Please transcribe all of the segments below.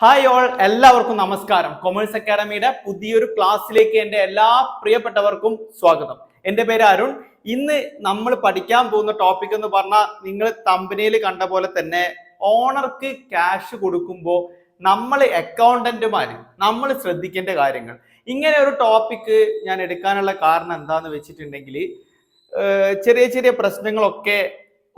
Hi all എല്ലാവർക്കും നമസ്കാരം. Commerce അക്കാഡമിയുടെ പുതിയൊരു ക്ലാസ്സിലേക്ക് എന്റെ എല്ലാ പ്രിയപ്പെട്ടവർക്കും സ്വാഗതം. എന്റെ പേര് അരുൺ. ഇന്ന് നമ്മൾ പഠിക്കാൻ പോകുന്ന ടോപ്പിക് എന്ന് പറഞ്ഞാൽ നിങ്ങൾ തമ്പനിയിൽ കണ്ട പോലെ തന്നെ ഓണർക്ക് ക്യാഷ് കൊടുക്കുമ്പോൾ നമ്മൾ അക്കൗണ്ടന്റുമാർ നമ്മൾ ശ്രദ്ധിക്കേണ്ട കാര്യങ്ങൾ. ഇങ്ങനെ ഒരു ടോപ്പിക്ക് ഞാൻ എടുക്കാനുള്ള കാരണം എന്താണെന്ന് വെച്ചിട്ടുണ്ടെങ്കിൽ ചെറിയ ചെറിയ പ്രശ്നങ്ങളൊക്കെ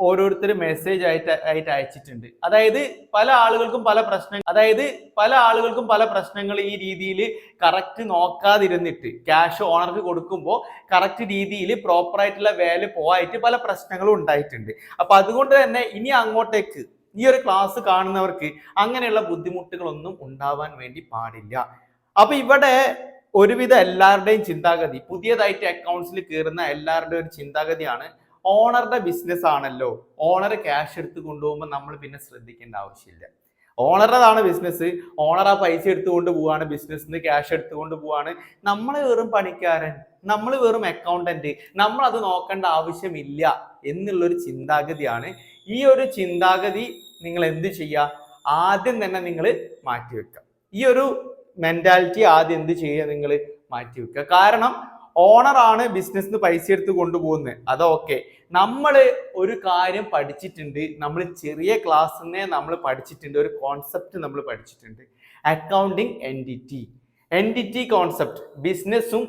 ഓരോരുത്തർ മെസ്സേജ് ആയിട്ട് ആയിട്ട് അയച്ചിട്ടുണ്ട്. അതായത് പല ആളുകൾക്കും പല പ്രശ്നങ്ങൾ അതായത് പല ആളുകൾക്കും പല പ്രശ്നങ്ങൾ ഈ രീതിയിൽ കറക്റ്റ് നോക്കാതിരുന്നിട്ട് ക്യാഷ് ഓണർക്ക് കൊടുക്കുമ്പോൾ കറക്റ്റ് രീതിയിൽ പ്രോപ്പറായിട്ടുള്ള വാല്യൂ പോയിട്ട് പല പ്രശ്നങ്ങളും ഉണ്ടായിട്ടുണ്ട്. അപ്പൊ അതുകൊണ്ട് തന്നെ ഇനി അങ്ങോട്ടേക്ക് ഈ ഒരു ക്ലാസ് കാണുന്നവർക്ക് അങ്ങനെയുള്ള ബുദ്ധിമുട്ടുകളൊന്നും ഉണ്ടാവാൻ വേണ്ടി പാടില്ല. അപ്പൊ ഇവിടെ ഒരുവിധ എല്ലാവരുടെയും ചിന്താഗതി പുതിയതായിട്ട് അക്കൗണ്ട്സിൽ കയറുന്ന എല്ലാവരുടെയും ഒരു ചിന്താഗതിയാണ് ഓണറുടെ ബിസിനസ് ആണല്ലോ. ഓണർ ക്യാഷ് എടുത്ത് കൊണ്ടുപോകുമ്പോൾ നമ്മൾ പിന്നെ ശ്രദ്ധിക്കേണ്ട ആവശ്യമില്ല. ഓണറുടേതാണ് ബിസിനസ് ഓണർ ആ പൈസ എടുത്തുകൊണ്ട് പോവാണ് ബിസിനസ് നിന്ന് ക്യാഷ് എടുത്തുകൊണ്ട് പോവാണ്. നമ്മൾ വെറും പണിക്കാരൻ. നമ്മൾ വെറും അക്കൗണ്ടന്റ് നമ്മൾ അത് നോക്കേണ്ട ആവശ്യമില്ല എന്നുള്ളൊരു ചിന്താഗതിയാണ്. ഈ ഒരു ചിന്താഗതി നിങ്ങൾ എന്ത് ചെയ്യുക ആദ്യം തന്നെ നിങ്ങൾ മാറ്റിവെക്കുക ഈ ഒരു മെന്റാലിറ്റി ആദ്യം എന്ത് ചെയ്യുക നിങ്ങൾ? മാറ്റിവെക്കുക കാരണം ഓണറാണ് ബിസിനസ് പൈസ എടുത്ത് കൊണ്ടുപോകുന്നത് അതൊക്കെ നമ്മൾ ഒരു കാര്യം പഠിച്ചിട്ടുണ്ട്. നമ്മൾ ചെറിയ ക്ലാസ്സിൽ നിന്നേ നമ്മൾ പഠിച്ചിട്ടുണ്ട്. ഒരു കോൺസെപ്റ്റ് നമ്മൾ പഠിച്ചിട്ടുണ്ട്. അക്കൗണ്ടിങ് എന്റിറ്റി എന്റിറ്റി കോൺസെപ്റ്റ് ബിസിനസ്സും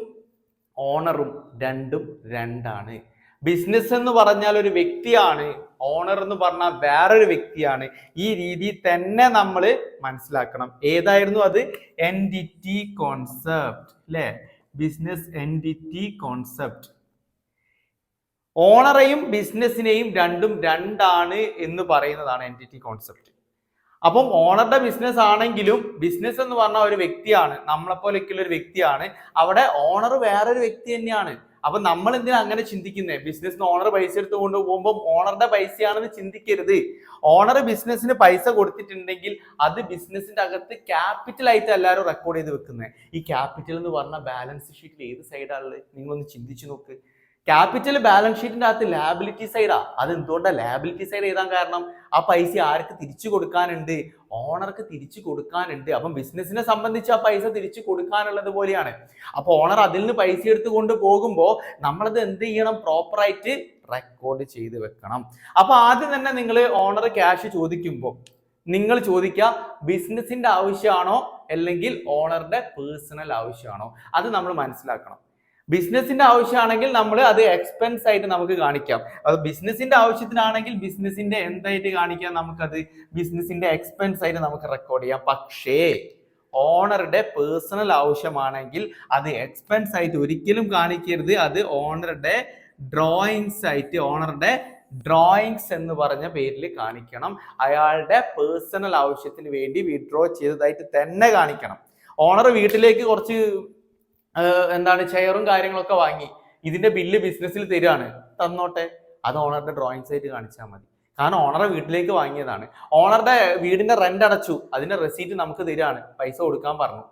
ഓണറും രണ്ടും രണ്ടാണ്. ബിസിനസ് എന്ന് പറഞ്ഞാൽ ഒരു വ്യക്തിയാണ്. ഓണർ എന്ന് പറഞ്ഞാൽ വേറൊരു വ്യക്തിയാണ്. ഈ രീതി തന്നെ നമ്മൾ മനസ്സിലാക്കണം. ഏതായിരുന്നു അത്? എന്റിറ്റി കോൺസെപ്റ്റ് അല്ലേ ബിസിനസ് എൻഡിറ്റി കോൺസെപ്റ്റ് ഓണറെയും ബിസിനസ്സിനെയും രണ്ടും രണ്ടാണ് എന്ന് പറയുന്നതാണ് എന്റിറ്റി കോൺസെപ്റ്റ് അപ്പം ഓണറുടെ ബിസിനസ് ആണെങ്കിലും ബിസിനസ് എന്ന് പറഞ്ഞ ഒരു വ്യക്തിയാണ് നമ്മളെപ്പോലെയൊക്കെയുള്ള ഒരു വ്യക്തിയാണ്. അവിടെ ഓണർ വേറൊരു വ്യക്തി തന്നെയാണ്. അപ്പൊ നമ്മൾ എന്തിനാ അങ്ങനെ ചിന്തിക്കുന്നത് ബിസിനസ്സിന് ഓണർ പൈസ എടുത്ത് കൊണ്ടുപോകുമ്പോൾ ഓണറുടെ പൈസയാണെന്ന് ചിന്തിക്കരുത്. ഓണർ ബിസിനസ്സിന് പൈസ കൊടുത്തിട്ടുണ്ടെങ്കിൽ അത് ബിസിനസ്സിന്റെ അകത്ത് ക്യാപിറ്റൽ ആയിട്ട് എല്ലാവരും റെക്കോർഡ് ചെയ്ത് വെക്കുന്നത് ഈ ക്യാപിറ്റൽ എന്ന് പറഞ്ഞ ബാലൻസ് ഷീറ്റിൽ ഏത് സൈഡാണുള്ളത് നിങ്ങളൊന്ന് ചിന്തിച്ചു നോക്ക്. ക്യാപിറ്റൽ ബാലൻസ് ഷീറ്റിന്റെ അകത്ത് ലാബിലിറ്റി സൈഡാ അത് എന്തുകൊണ്ടാണ് ലാബിലിറ്റി സൈഡ് എഴുതാൻ കാരണം? ആ പൈസ ആർക്ക് തിരിച്ചു കൊടുക്കാനുണ്ട്? ഓണർക്ക് തിരിച്ചു കൊടുക്കാനുണ്ട്. അപ്പം ബിസിനസ്സിനെ സംബന്ധിച്ച് ആ പൈസ തിരിച്ചു കൊടുക്കാനുള്ളത് പോലെയാണ്. അപ്പൊ ഓണർ അതിൽ നിന്ന് പൈസ എടുത്ത് കൊണ്ട് പോകുമ്പോൾ നമ്മളത് എന്ത് ചെയ്യണം? പ്രോപ്പറായിട്ട് റെക്കോർഡ് ചെയ്ത് വെക്കണം. അപ്പൊ ആദ്യം തന്നെ നിങ്ങൾ ഓണർ ക്യാഷ് ചോദിക്കുമ്പോൾ നിങ്ങൾ ചോദിക്കുക ബിസിനസിന്റെ ആവശ്യമാണോ? അല്ലെങ്കിൽ ഓണറുടെ പേഴ്സണൽ ആവശ്യമാണോ? അത് നമ്മൾ മനസ്സിലാക്കണം. ബിസിനസിന്റെ ആവശ്യമാണെങ്കിൽ നമ്മൾ അത് എക്സ്പെൻസ് ആയിട്ട് നമുക്ക് കാണിക്കാം. അത് ബിസിനസിന്റെ ആവശ്യത്തിനാണെങ്കിൽ ബിസിനസിന്റെ എന്തായിട്ട് കാണിക്കാം? നമുക്കത് ബിസിനസിന്റെ എക്സ്പെൻസ് ആയിട്ട് നമുക്ക് റെക്കോർഡ് ചെയ്യാം. പക്ഷേ ഓണറുടെ പേഴ്സണൽ ആവശ്യമാണെങ്കിൽ അത് എക്സ്പെൻസ് ആയിട്ട് ഒരിക്കലും കാണിക്കരുത്. അത് ഓണറുടെ ഡ്രോയിങ്സ് ആയിട്ട് ഓണറുടെ ഡ്രോയിങ്സ് എന്ന് പറഞ്ഞ പേരിൽ കാണിക്കണം. അയാളുടെ പേഴ്സണൽ ആവശ്യത്തിന് വേണ്ടി വിഡ്രോ ചെയ്തതായിട്ട് തന്നെ കാണിക്കണം. ഓണർ വീട്ടിലേക്ക് കുറച്ച് എന്താണ് ചെയറും കാര്യങ്ങളൊക്കെ വാങ്ങി. ഇതിന്റെ ബില്ല് ബിസിനസ്സിൽ തരുവാണ്. തന്നോട്ടെ. അത് ഓണറുടെ ഡ്രോയിങ് സൈറ്റ് കാണിച്ചാൽ മതി. കാരണം ഓണറെ വീട്ടിലേക്ക് വാങ്ങിയതാണ്. ഓണറുടെ വീടിന്റെ റെന്റ് അടച്ചു. അതിന്റെ റെസീറ്റ് നമുക്ക് തരികയാണ് പൈസ കൊടുക്കാൻ പറഞ്ഞു.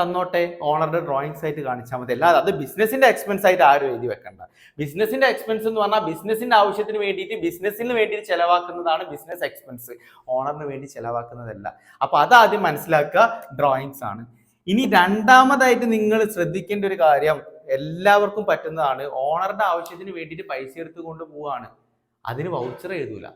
തന്നോട്ടെ. ഓണറുടെ ഡ്രോയിങ് സൈറ്റ് കാണിച്ചാൽ മതി. അല്ലാതെ അത് ബിസിനസിന്റെ എക്സ്പെൻസ് ആയിട്ട് ആരും എഴുതി വെക്കണ്ട. ബിസിനസിന്റെ എക്സ്പെൻസ് എന്ന് പറഞ്ഞാൽ ബിസിനസിന്റെ ആവശ്യത്തിന് വേണ്ടിയിട്ട് ബിസിനസ്സിന് വേണ്ടി ചെലവാക്കുന്നതാണ് ബിസിനസ് എക്സ്പെൻസ് ഓണറിന് വേണ്ടി ചെലവാക്കുന്നതല്ല. അപ്പൊ അത് ആദ്യം മനസ്സിലാക്കുക. ഡ്രോയിങ്സ് ആണ്. ഇനി രണ്ടാമതായിട്ട് നിങ്ങൾ ശ്രദ്ധിക്കേണ്ട ഒരു കാര്യം എല്ലാവർക്കും പറ്റുന്നതാണ്. ഓണറുടെ ആവശ്യത്തിന് വേണ്ടിയിട്ട് പൈസ എടുത്ത് കൊണ്ട് പോവാണ്. അതിന് വൗച്ചർ എഴുതൂല.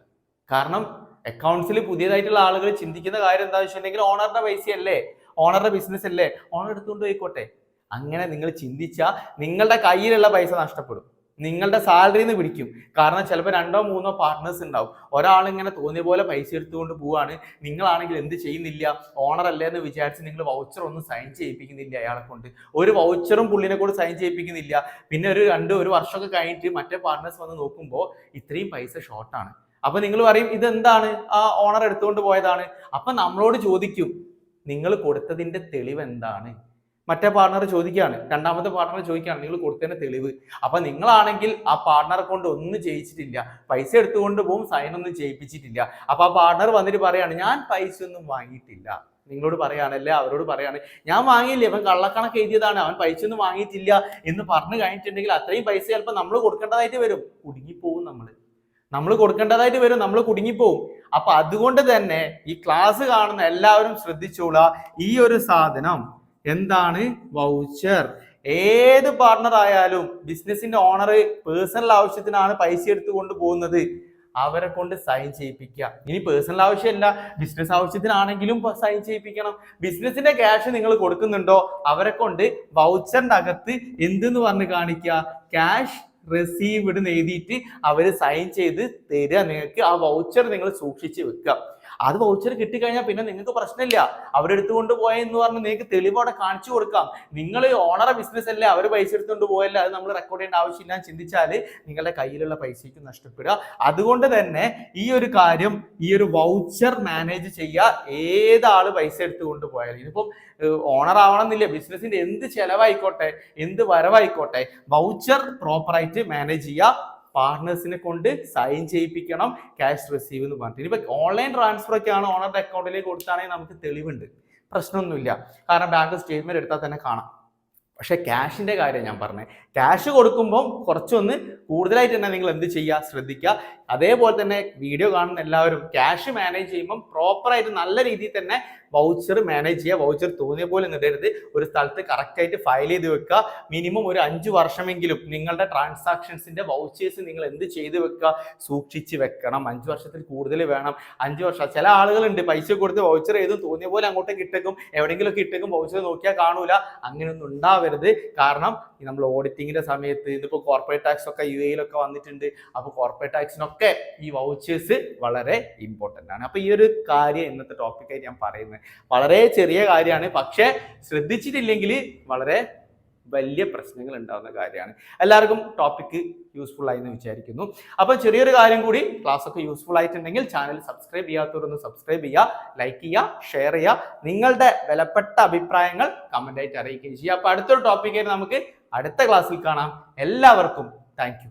കാരണം അക്കൗണ്ട്സിൽ പുതിയതായിട്ടുള്ള ആളുകൾ ചിന്തിക്കുന്ന കാര്യം എന്താ വെച്ചിട്ടുണ്ടെങ്കിൽ ഓണറുടെ പൈസയല്ലേ? ഓണറുടെ ബിസിനസ് അല്ലേ? ഓണർ എടുത്തുകൊണ്ട് പോയിക്കോട്ടെ. അങ്ങനെ നിങ്ങൾ ചിന്തിച്ചാൽ നിങ്ങളുടെ കയ്യിലുള്ള പൈസ നഷ്ടപ്പെടും. നിങ്ങളുടെ സാലറിയിൽ നിന്ന് പിടിക്കും. കാരണം ചിലപ്പോൾ രണ്ടോ മൂന്നോ പാർട്ട്നേഴ്സ് ഉണ്ടാവും. ഒരാൾ ഇങ്ങനെ തോന്നിയ പോലെ പൈസ എടുത്തുകൊണ്ട് പോവാണ്. നിങ്ങളാണെങ്കിൽ എന്ത് ചെയ്യുന്നില്ല? ഓണർ അല്ലേ എന്ന് വിചാരിച്ച് നിങ്ങൾ വൗച്ചർ ഒന്നും സൈൻ ചെയ്യിപ്പിക്കുന്നില്ല അയാളെ കൊണ്ട്. ഒരു വൗച്ചറും പുള്ളിനെ കൊണ്ട് സൈൻ ചെയ്യിപ്പിക്കുന്നില്ല. പിന്നെ ഒരു രണ്ട് ഒരു വർഷമൊക്കെ കഴിഞ്ഞിട്ട് മറ്റേ പാർട്ട്നേഴ്സ് വന്ന് നോക്കുമ്പോൾ ഇത്രയും പൈസ ഷോർട്ടാണ് അപ്പൊ നിങ്ങൾ പറയും ഇതെന്താണ്? ആ ഓണർ എടുത്തുകൊണ്ട് പോയതാണ്. അപ്പൊ നമ്മളോട് ചോദിക്കും നിങ്ങൾ കൊടുത്തതിന്റെ തെളിവ് എന്താണ്? മറ്റേ പാർട്ണർ ചോദിക്കുകയാണ് രണ്ടാമത്തെ പാർട്ണർ ചോദിക്കുകയാണ് നിങ്ങൾ കൊടുത്തതിന്റെ തെളിവ്. അപ്പൊ നിങ്ങളാണെങ്കിൽ ആ പാർട്ണറെ കൊണ്ട് ഒന്നും ചെയ്യിച്ചിട്ടില്ല. പൈസ എടുത്തുകൊണ്ട് പോകും സൈൻ ഒന്നും ചെയ്യിപ്പിച്ചിട്ടില്ല. അപ്പൊ ആ പാർട്ണർ വന്നിട്ട് പറയാണ് ഞാൻ പൈസ ഒന്നും വാങ്ങിയിട്ടില്ല. നിങ്ങളോട് പറയുകയാണല്ലേ അവരോട് പറയാണ് ഞാൻ വാങ്ങിയില്ലേ? അവൻ കള്ളക്കണക്ക് എഴുതിയതാണ്. അവൻ പൈസ ഒന്നും വാങ്ങിയിട്ടില്ല. എന്ന് പറഞ്ഞു കഴിഞ്ഞിട്ടുണ്ടെങ്കിൽ അത്രയും പൈസ ചിലപ്പോൾ നമ്മൾ കൊടുക്കേണ്ടതായിട്ട് വരും. കുടുങ്ങിപ്പോവും നമ്മൾ നമ്മൾ കൊടുക്കേണ്ടതായിട്ട് വരും നമ്മൾ കുടുങ്ങിപ്പോവും. അപ്പൊ അതുകൊണ്ട് തന്നെ ഈ ക്ലാസ് കാണുന്ന എല്ലാവരും ശ്രദ്ധിച്ചോളാം ഈ ഒരു സാധനം എന്താണ് വൗച്ചർ ഏത് പാർട്ണർ ആയാലും ബിസിനസിന്റെ ഓണർ പേഴ്സണൽ ആവശ്യത്തിനാണ് പൈസ എടുത്തുകൊണ്ട് പോകുന്നത്. അവരെ കൊണ്ട് സൈൻ ചെയ്യിപ്പിക്കുക. ഇനി പേഴ്സണൽ ആവശ്യമല്ല. ബിസിനസ് ആവശ്യത്തിനാണെങ്കിലും സൈൻ ചെയ്യിപ്പിക്കണം. ബിസിനസിന്റെ ക്യാഷ് നിങ്ങൾ കൊടുക്കുന്നുണ്ടോ? അവരെ കൊണ്ട് വൗച്ചറിന്റെ അകത്ത് എന്തെന്ന് പറഞ്ഞ് കാണിക്കുക? ക്യാഷ് റിസീവ്ഡ് എഴുതിയിട്ട് അവർ സൈൻ ചെയ്ത് തരിക. നിങ്ങൾക്ക് ആ വൗച്ചർ നിങ്ങൾ സൂക്ഷിച്ച് വെക്കുക. അത് വൗച്ചർ കിട്ടിക്കഴിഞ്ഞാൽ പിന്നെ നിങ്ങൾക്ക് പ്രശ്നമില്ല. അവരെടുത്തുകൊണ്ട് പോയെന്ന് പറഞ്ഞ് നിങ്ങൾക്ക് തെളിവോടെ കാണിച്ചു കൊടുക്കാം. നിങ്ങൾ ഓണറെ ബിസിനസ് അല്ലേ അവർ പൈസ എടുത്തുകൊണ്ട് പോയല്ല അത് നമ്മൾ റെക്കോർഡ് ചെയ്യേണ്ട ആവശ്യമില്ല ചിന്തിച്ചാൽ നിങ്ങളുടെ കയ്യിലുള്ള പൈസയ്ക്ക് നഷ്ടപ്പെടുക. അതുകൊണ്ട് തന്നെ ഈ ഒരു കാര്യം ഈ ഒരു വൗച്ചർ മാനേജ് ചെയ്യുക ഏതാൾ പൈസ എടുത്തുകൊണ്ട് പോയാലും. ഇതിപ്പം ഓണർ ആവണമെന്നില്ല ബിസിനസിന്റെ എന്ത് ചെലവായിക്കോട്ടെ എന്ത് വരവായിക്കോട്ടെ വൗച്ചർ പ്രോപ്പറായിട്ട് മാനേജ് ചെയ്യുക പാർട്ട്നേഴ്സിനെ കൊണ്ട് സൈൻ ചെയ്യിപ്പിക്കണം ക്യാഷ് റിസീവ് എന്ന് പറഞ്ഞിട്ട്. ഇനിയിപ്പോൾ ഓൺലൈൻ ട്രാൻസ്ഫർ ഒക്കെയാണ് ഓണറുടെ അക്കൗണ്ടിലേക്ക് കൊടുത്താണെങ്കിൽ നമുക്ക് തെളിവുണ്ട്. പ്രശ്നമൊന്നുമില്ല. കാരണം ബാങ്ക് സ്റ്റേറ്റ്മെന്റ് എടുത്താൽ തന്നെ കാണാം. പക്ഷേ ക്യാഷിന്റെ കാര്യം ഞാൻ പറഞ്ഞത് ക്യാഷ് കൊടുക്കുമ്പം കുറച്ചൊന്ന് കൂടുതലായിട്ട് തന്നെ നിങ്ങൾ എന്ത് ചെയ്യുക? ശ്രദ്ധിക്കുക. അതേപോലെ തന്നെ വീഡിയോ കാണുന്ന എല്ലാവരും ക്യാഷ് മാനേജ് ചെയ്യുമ്പം പ്രോപ്പറായിട്ട് നല്ല രീതിയിൽ തന്നെ വൗച്ചർ മാനേജ് ചെയ്യുക. വൗച്ചർ തോന്നിയ പോലെ നിടരുത് ഒരു സ്ഥലത്ത് കറക്റ്റായിട്ട് ഫയൽ ചെയ്ത് വെക്കുക. മിനിമം ഒരു അഞ്ച് വർഷമെങ്കിലും നിങ്ങളുടെ ട്രാൻസാക്ഷൻസിന്റെ വൗച്ചേഴ്സ് നിങ്ങൾ എന്ത് ചെയ്ത് വെക്കുക? സൂക്ഷിച്ച് വെക്കണം. അഞ്ച് വർഷത്തിൽ കൂടുതൽ വേണം. അഞ്ച് വർഷം. ചില ആളുകളുണ്ട് പൈസ കൊടുത്ത് വൗച്ചർ ചെയ്തും തോന്നിയ പോലെ അങ്ങോട്ടേക്ക് ഇട്ടേക്കും. എവിടെയെങ്കിലുമൊക്കെ ഇട്ടേക്കും. വൗച്ചർ നോക്കിയാൽ കാണൂല. അങ്ങനെയൊന്നും ഉണ്ടാവരുത്. കാരണം നമ്മൾ ഓഡിറ്റിങ്ങിന്റെ സമയത്ത് ഇതിപ്പോൾ കോർപ്പറേറ്റ് ടാക്സ് ഒക്കെ യു എയിലൊക്കെ വന്നിട്ടുണ്ട്. അപ്പോൾ കോർപ്പറേറ്റ് ടാക്സിനൊക്കെ ഈ വൗച്ചേഴ്സ് വളരെ ഇമ്പോർട്ടന്റ് ആണ്. അപ്പോൾ ഈ ഒരു കാര്യം ഇന്നത്തെ ടോപ്പിക്കായി ഞാൻ പറയുന്നത്. വളരെ ചെറിയ കാര്യമാണ്. പക്ഷേ ശ്രദ്ധിച്ചിട്ടില്ലെങ്കിൽ വളരെ വലിയ പ്രശ്നങ്ങൾ ഉണ്ടാകുന്ന കാര്യമാണ്. എല്ലാവർക്കും ടോപ്പിക്ക് യൂസ്ഫുൾ ആയി എന്ന് വിചാരിക്കുന്നു. അപ്പോൾ ചെറിയൊരു കാര്യം കൂടി ക്ലാസ് ഒക്കെ യൂസ്ഫുൾ ആയിട്ടുണ്ടെങ്കിൽ ചാനൽ സബ്സ്ക്രൈബ് ചെയ്യാത്തവരൊന്ന് സബ്സ്ക്രൈബ് ചെയ്യുക ലൈക്ക് ചെയ്യുക ഷെയർ ചെയ്യുക. നിങ്ങളുടെ വിലപ്പെട്ട അഭിപ്രായങ്ങൾ കമന്റ് ആയിട്ട് അറിയിക്കുകയും ചെയ്യുക. അപ്പോൾ അടുത്തൊരു ടോപ്പിക്കായിട്ട് നമുക്ക് അടുത്ത ക്ലാസ്സിൽ കാണാം. എല്ലാവർക്കും താങ്ക്